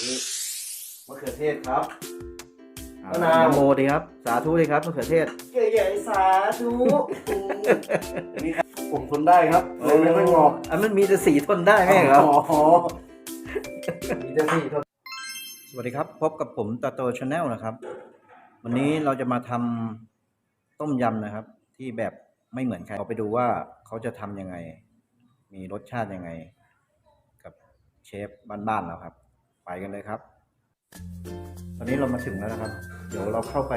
นี่มะเขือเทศครับอ่มะนาวโมดีครับ สาธุดีครับมะเขือเทศ เก๋ใหญ่สาธุนี่ครับผมทนได้ครับเลยไม่ค่อยงอกอันมันมีแต่สีทนได้ไหมครับ อ๋อมีแต่สี่ทนสวัสดีครับ พบกับผมตาโตชาแนลนะครับ วันนี้เราจะมาทำต้มยำนะครับ ที่แบบไม่เหมือนใครเราไปดูว่าเขาจะทำยังไง มีรสชาติยังไง กับเชฟบ้านๆเราครับ ไปกันเลยครับ ตอนนี้เรามาถึงแล้วนะครับ เดี๋ยวเราเข้าไป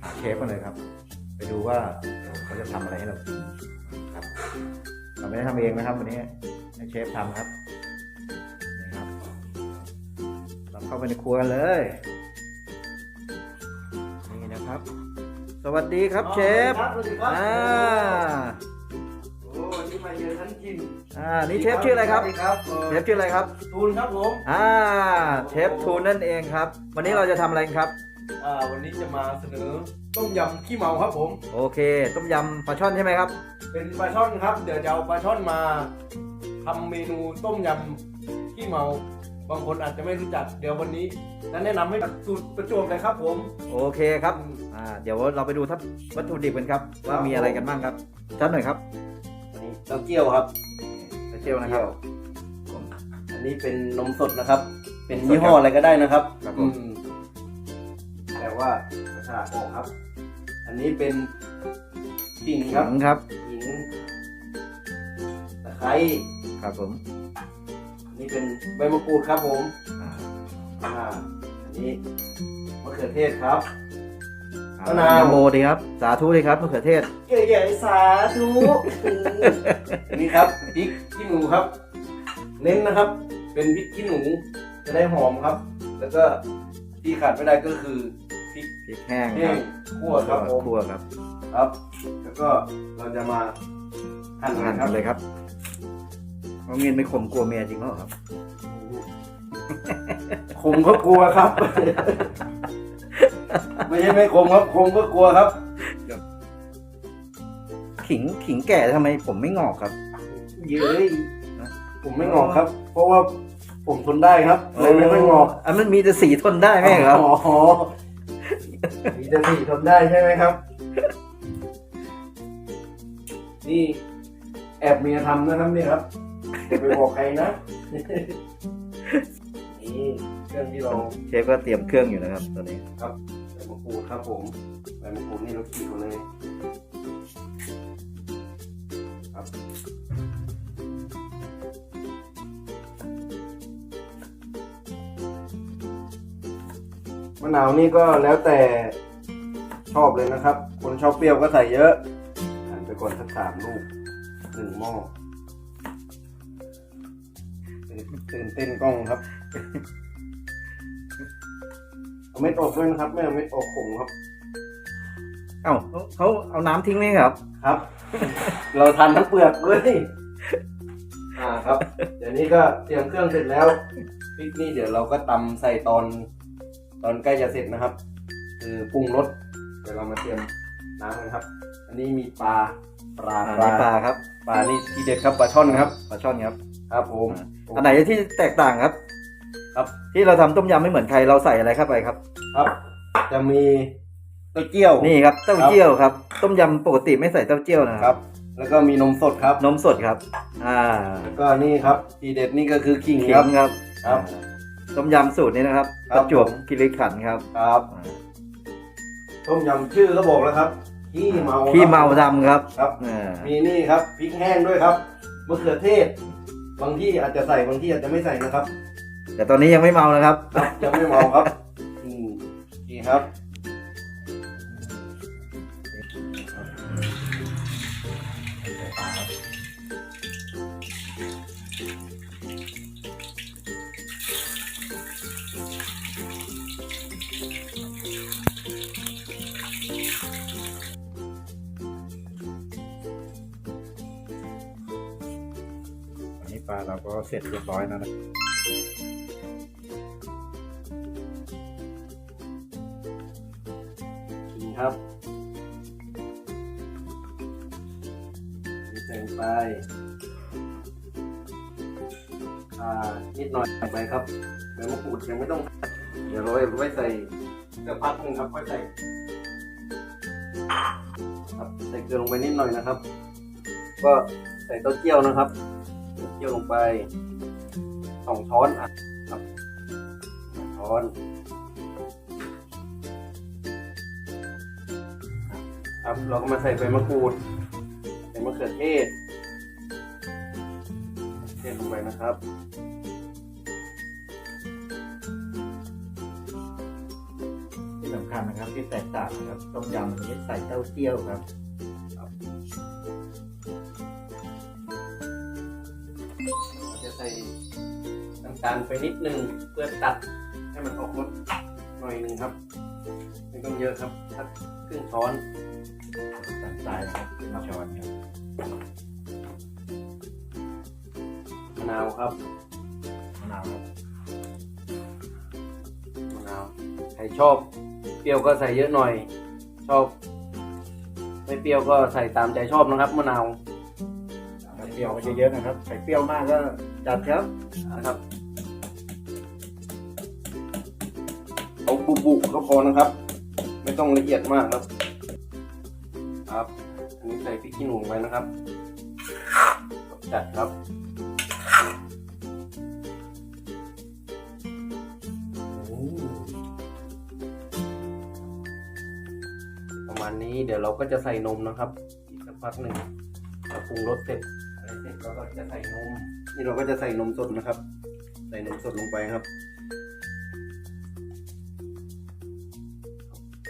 หาเชฟกันเลยครับ ไปดูว่าเขาจะทำอะไรให้เรากินครับเราไม่ได้ทำเองนะครับ วันนี้ให้เชฟทำครับนี่ครับ เราเข้าไปในครัวกันเลยนี่นะครับ สวัสดีครับเชฟสวัสดีครับอ่าโอ้นี่ มาเยือนท่านกินอ่านี่เชฟชื่ออะไรครับ สวัสดีครับเอ่อเชฟชื่ออะไรครับ ทูนครับผมอ่า เชฟทูนนั่นเองครับ วันนี้เราจะทำอะไรกันครับ อ่าวันนี้จะมาเสนอต้มยำขี้เมาครับผม โอเค ต้มยำปลาช่อนใช่ไหมครับ เป็นปลาช่อนครับ เดี๋ยวจะเอาปลาช่อนมาทำเมนูต้มยำขี้เมา บางคนอาจจะไม่รู้จัก เดี๋ยววันนี้จะแนะนำให้สูตรประจวบเลยครับผม โอเคครับ อ่า เดี๋ยวเราไปดูทับวัตถุดิบกันครับ ว่ามีอะไรกันบ้างครับท่านหน่อยครับอันนี้ เต้าเจี้ยวครับไปเจียวนะครับ อันนี้เป็นนมสดนะครับ เป็นยี่ห้ออะไรก็ได้นะครับครับผมอืมแต่ว่าประชาออกครับ อันนี้เป็นขิงครับขิงครับขิงตะไคร้ครับผม อันนี้เป็นใบมะกรูดครับผม อ่าอ่าอันนี้มะเขือเทศครับอ่ มะนาวโมดีครับ สาธุดีครับมะเขือเทศ เก๋ใหญ่สาธุอันนี้ครับพริกขี้หนูครับ เน้นนะครับ เป็นพริกขี้หนู จะได้หอมครับ แล้วก็ที่ขาดไม่ได้ก็คือพริกพริกแห้งแห้ครังบคั่วครับผมคั่วครับครับ แล้วก็เราจะมาหั่นหั่นคกัรับนเลยครับเอาเงินไม่ข่มกลัวเมียจริงเหรอครับคมก็กลัวครับ ไม่ใช่ไม่คมครับคมก็กลัวครับ ขิงขิงแก่ทำไมผมไม่งอกครับ เย้ยผมไม่งอกครับ เพราะว่าผมทนได้ครับเลยไม่ค่อยงอกอันมันมีแต่สีทนได้ไหมครับอ๋อมีแต่สีทนได้ใช่ไหมครับ นี่ แอบเมียทำนะครับนี่ครับอย่าไปบอกใครนะนี่เครื่องที่เราเชฟก็เตรียมเครื่องอยู่นะครับตอนนี้ครับใบมะ กรูดครับผมใบมะกรูดนี่เราขีดมาเลยครับมะนาวนี่ก็แล้วแต่ชอบเลยนะครับ คนชอบเปรี้ยวก็ใส่เยอะหั่นไปก่อนสักสามลูกหนึ่งหม้อตื่นเต้นกล้องครับ เอาเม็ดออกด้วยนะครับ ไม่เอาเม็ดออกขมครับ เอ้าเขาเขาเอาน้ำทิ้งไหมครับ ครับ เราทานทั้งเปลือกเลยอ่าครับ เดี๋ยวนี้ก็เตรียมเครื่องเสร็จแล้วพริกนี่เดี๋ยวเราก็ตำใส่ตอน ตอนใกล้จะเสร็จนะครับ คือปรุงรสเดี๋ยวเรามาเตรียมน้ำกันครับ อันนี้มีปลาปลาอ่านี่ปลาครับ ปลานี่ทีเด็ดครับปลาช่อนครับปลาช่อนครับ ครับผมอันไหนที่แตกต่างครับ ครับ ที่เราทำต้มยำไม่เหมือนใครเราใส่อะไรเข้าไปครับ ครับ จะมีเต้าเจี้ยว นี่ครับเต้าเจี้ยวครับ ต้มยำปกติไม่ใส่เต้าเจี้ยวนะคครัรับ บ แล้วก็มีนมสดครับ นมสดครับ อ่าแล้วก็นี่ครับทีเด็ดนี่ก็คือขิงขิครับงครับครับ อ่าต้มยำสูตรนี้นะครับครัปบระจวบคีรีขันธ์ครับครับอ่าต้มยำชื่อก็บอกแล้วครับขี้เมาขี้เมาดำครับครับ อ่ามีนี่ครับพริกแห้งด้วยครับมะเขือเทศ บางที่อาจจะใส่บางที่อาจจะไม่ใส่นะครับ แต่ตอนนี้ยังไม่เมานะครับครับ ยังไม่เมาครับอืมนี่ครับ อันนี้ปลาเราก็เสร็จเรียบร้อยแล้วนะ ครับใส่งไปอ่านิดหน่อยไปครับใบมะกรูดยังไม่ต้อง เดี๋ยวเราไว้ใส่เกลือพักหนึงครับค่อยใส่ครับใส่เกลือลงไปนิดหน่อยนะครับ ก็ใส่เต้าเจี้ยวนะครับเต้าเจี้ยวลงไปสองช้อนอะครับสองช้อน ครับ เราก็มาใส่ใบมะกรูดใส่มะเขือเทศเทศลงไปนะครับที่สำคัญนะครับที่แตกต่างนะครับต้มยำอันนี้ใส่เต้าเจี้ยวครับเราจะใส่น้ำตาลไปนิดนึงเพื่อตัดให้มันออกรสหน่อยหนึ่งครับ ไม่ต้องเยอะครับสักครึ่งช้อน ตัดทรายนะครับเป็นช้อนครับมะนาวครับมะนาวครับมะนาวใครชอบเปรี้ยวก็ใส่เยอะหน่อย ชอบ ไม่เปรี้ยวก็ใส่ตามใจชอบนะครับมะนาวถ้าเปรี้ยวเยอะๆนะครับใส่เปรี้ยวมากก็จัดครับนะครับเอาบุบุก็พอนะครับ ไม่ต้องละเอียดมากครับครับอันนี้ใส่พริก ขี้หนูไปนะครับ จัดครับประมาณนี้เดี๋ยวเราก็จะใส่นมนะครับ อีกสักพักหนึ่งเราปรุงรสเสร็จอะไรเสร็จเราก็จะใส่นมนี่เราก็จะใส่นมสดนะครับ ใส่นมสดลงไปครับ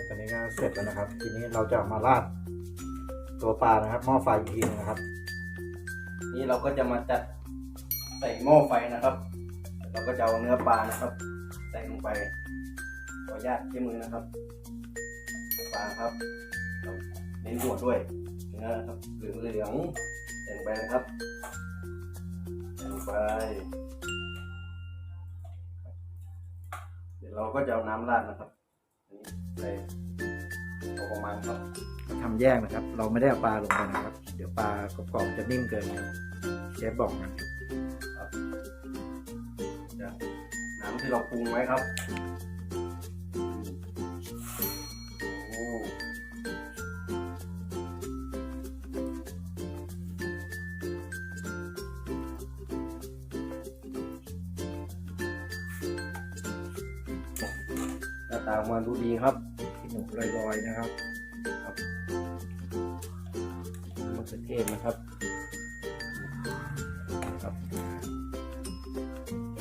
ตอนนี้ก็เสร็จแล้วนะครับ ทีนี้เราจะมาราด ตัวปลานะครับ หม้อไฟอีกทีนึงนะครับ นี่เราก็จะมาจัดใส่หม้อไฟนะครับ เราก็จะเอาเนื้อปลานะครับ ใส่ลงไปขออนุญาตใช้มือนะครับปลาครับเน้นหัวด้วยเนื้อครับเหลืองเหลืองใส่ลงไปนะครับใส่ลงไปเดี๋ยวเราก็จะเอาน้ำราดนะครับใส่พอประมาณครับ ทำแยกนะครับ เราไม่ได้เอาปลาลงไปนะครับ เดี๋ยวปลากรอบๆจะนิ่มเกินครับเชฟบอกนะครับจากน้ำที่เราปรุงไว้ครับโอ้หน้าตาออกมาดูดีครับที่หนูลอยๆนะครับ มะเขือเทศนะครับครับ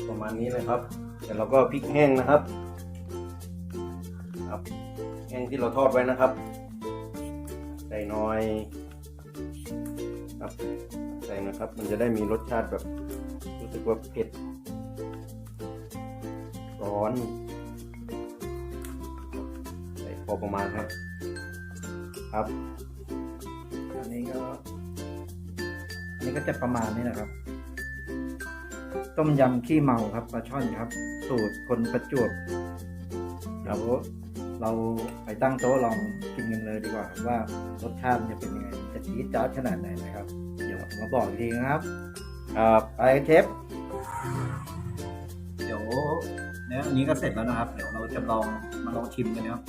ประมาณนี้เลยครับเดี๋ยวเราก็พริกแห้งนะครับครับแห้งที่เราทอดไว้นะครับ ใส่น้อยครับใส่นะครับ มันจะได้มีรสชาติแบบรู้สึกว่าเผ็ดร้อน ใส่พอประมาณครับ ครับ อันนี้ก็อันนี้ก็จะประมาณนี้นะครับ ต้มยำขี้เมาครับปลาช่อนครับ สูตรคนประจวบเดี๋ยวเราไปตั้งโต๊ะลองกินกันเลยดีกว่า ว่ารสชาติมันจะเป็นยังไงจะจี๊ดจ๊าดขนาดไหนนะครับ เดี๋ยวมาบอกทีนะครับครับไปเชฟเดี๋ยวเนื้ออันนี้ก็เสร็จแล้วนะครับ เดี๋ยวเราจะลองมาลองชิมกันนะครับ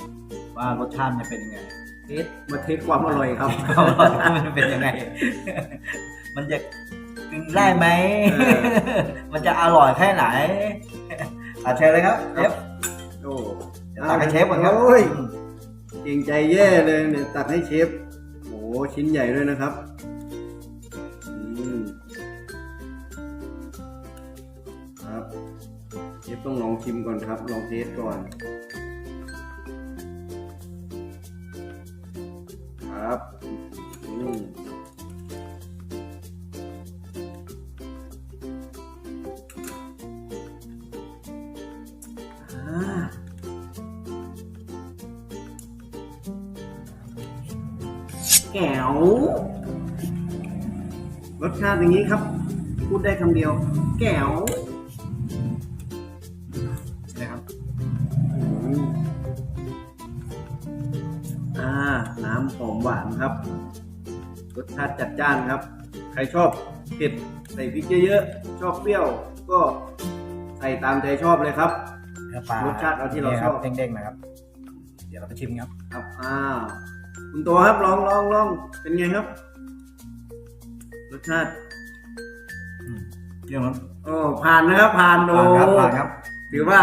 ว่ารสชาติมันจะเป็นยังไง เทสมาเทสความอร่อยครับมันเป็นยังไง มันจะกินได้ไหมเออมันจะอร่อยแค่ไหนอาเชิญเลยครับเชฟโอ้เดี๋ยวตักให้เชฟก่อนครับโอ้ยเก่งใจแย่เลยเนี่ยตักให้เชฟโอ้ชิ้นใหญ่ด้วยนะครับอืมครับเชฟต้องลองชิมก่อนครับ ลองเทสก่อน แก้วรสชาติอย่างนี้ครับ พูดได้คำเดียว แก้วนะครับอืมอ่า น้ำหอมหวานครับ รสชาติจัดจ้านครับ ใครชอบเผ็ดใส่พริกเยอะๆ ชอบเปรี้ยว ก็ใส่ตามใจชอบเลยครับเนื้อปลารรสชาติเอาที่เราชอบเด้งๆนะครับ เดี๋ยวเราไปชิมครับ ครับอ้าว คุณตัวครับลองลองลองเป็นไงครับ รสชาติอืมเยี่ยมครับโอ้ผ่านนะครับ ผ่านโอ้ผ่านครับผ่านครับ ถือว่า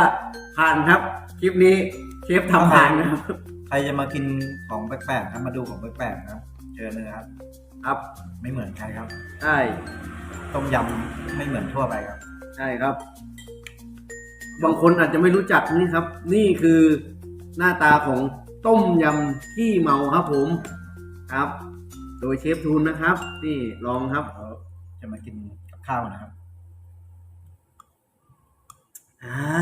ผ่านครับ คลิปนี้เชฟทำผ่านนะครับ ใครจะมากินของแปลกๆครับมาดูของแปลกๆนะครับเชิญเลยครับ ครับไม่เหมือนใครครับใช่ต้มยำไม่เหมือนทั่วไปครับ ใช่ครับ บางคนอาจจะไม่รู้จักนี่ครับ นี่คือหน้าตาของ ต้มยำขี้เมาครับผมครับ โดยเชฟทูนนะครับ นี่ลองครับเราจะมากินกับข้าวนะครับใช่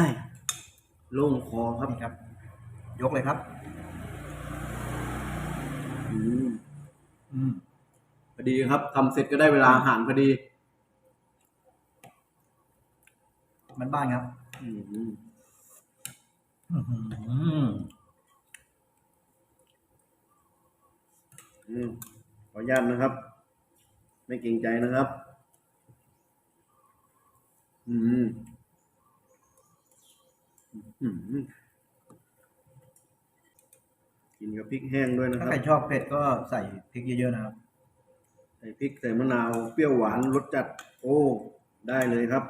โล่งคอครับนี่ครับ ยกเลยครับ อืมอืมพอดีครับทำเสร็จก็ได้เวลาอาหารพอดี มันบ้านครับ อืมอื้อ ออืมขออนุญาตนะครับ ไม่เกรงใจนะครับ อืมอืมกินกับพริกแห้งด้วยนะคถ้ารับ ใครชอบเผ็ดก็ใส่พริกเยอะๆนะครับ ใส่พริกใส่มะนาวเปรี้ยวหวานรสจัด โอ้ ได้เลยครับ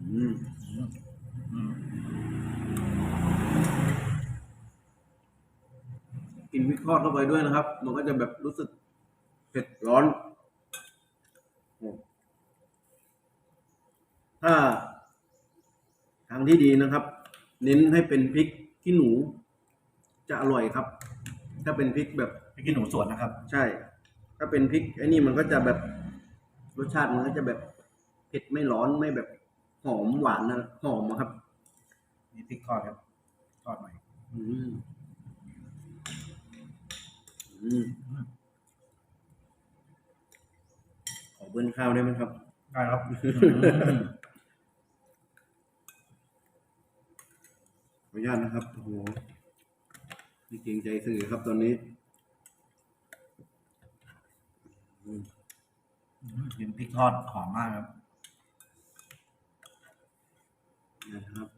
อืม อืม กินพริกทอดเข้าไปด้วยนะครับ มันก็จะแบบรู้สึกเผ็ดร้อนโอ้ถ้า ทางที่ดีนะครับ เน้นให้เป็นพริกขี้หนู จะอร่อยครับ ถ้าเป็นพริกแบบพริกขี้หนูสวนนะครับ ใช่ ถ้าเป็นพริกไอ้นี่มันก็จะแบบรสชาติมันก็จะแบบเผ็ดไม่ร้อนไม่แบบหอมหวานนะหอมอะครับ นี่พริกทอดครับทอดหน่อย อืมอืม ขอเบิ้ลข้าวได้ไหมครับ ได้ครับ ขออนุญาตนะครับโอ้โหนี่เกรงใจสื่อครับตอนนี้อืมกินพริกทอดหอมมากครับนะครับ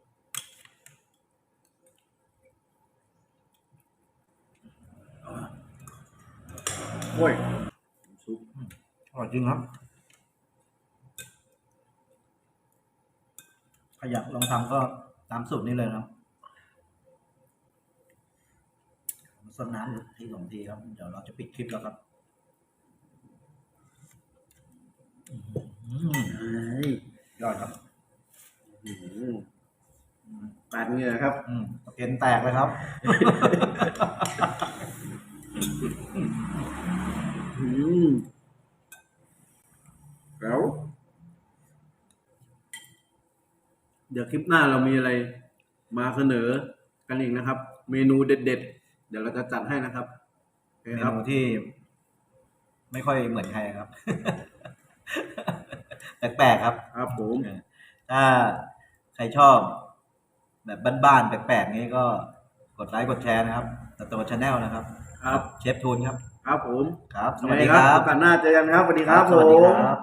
โอ้ยซุปอร่อยจริงครับใครอยากลองทำก็ตามสูตรนี้เลยนะครับสดน้ำทีสองทีครับ เดี๋ยวเราจะปิดคลิปแล้วครับอืมใช่ยอดครับอืมปาดเหงื่อครับอืมตะเกียนแตกเลยครับอืม แล้ว เดี๋ยวคลิปหน้าเรามีอะไรมาเสนอกันอีกนะครับ เมนูเด็ด ๆ เดี๋ยวเราจะจัดให้นะครับโอเคเมครับ นูที่ ไม่ค่อยเหมือนใครครับ แปลกๆครับ ครับผม ถ้าใครชอบ แบบบ้านๆแปลกๆนี้ก็กดไลค์กดแชร์นะครับ ตตัวชาแนลนะครับ ครับ เชฟทูนครับ ครับผม ครับสยังวัสไงดีคครัรับบโอกาสหน้าเจอกันครับ สวัสดีครับสวัสดีผมครับ